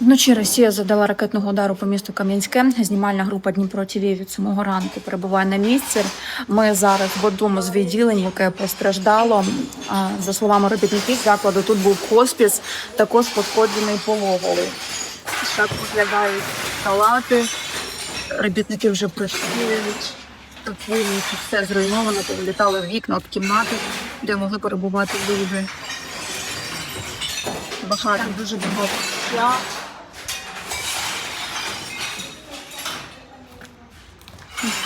Вночі Росія завдала ракетного удару по місту Кам'янське. Знімальна група Дніпро ТВ від самого ранку перебуває на місці. Ми зараз в одному з відділень, яке постраждало. За словами робітників закладу, тут був хоспіс, також пошкоджений пологовий. Так виглядають халати. Робітники вже прийшли. Повністю все зруйновано, повилітали вікна від кімнати, де могли перебувати люди. Багато, дуже багато скла. Ось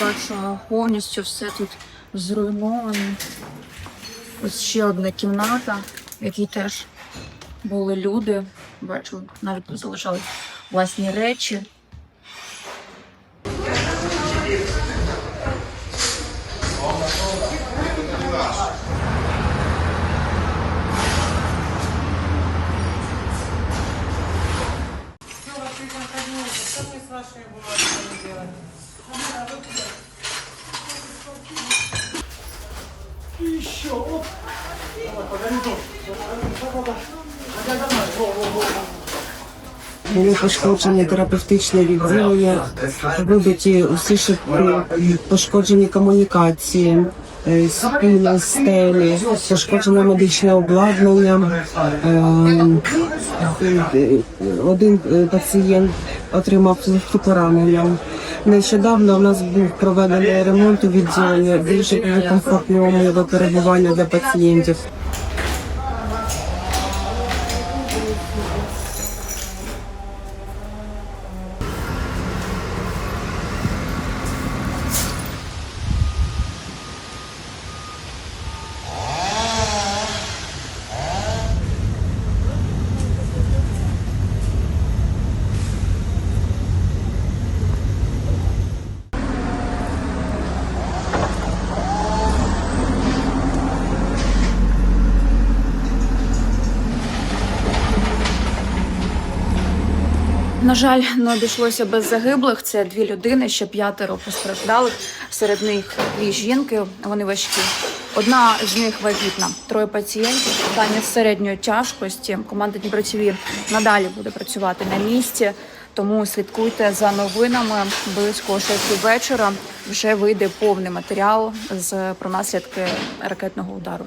Бачимо, повністю все тут зруйновано. Ось ще одна кімната, в якій теж були люди. Бачу, навіть залишали власні речі. Були пошкоджені терапевтичне відділення, вибиті усі шипи, пошкоджені комунікації, е, спільна стелі, пошкоджене медичне обладнання. Е, Один е, пацієнт отримав поранення. Нещодавно у нас був проведений ремонт у відділенні більше комфортні умови перебування для пацієнтів. На жаль, не обійшлося без загиблих. Це дві людини, ще п'ятеро постраждалих. Серед них дві жінки. Вони важкі. Одна з них вагітна. Троє пацієнтів. Питання середньої тяжкості. Команда Дніпро надалі буде працювати на місці. Тому слідкуйте за новинами. Близько 6 вечора вже вийде повний матеріал з про наслідки ракетного удару.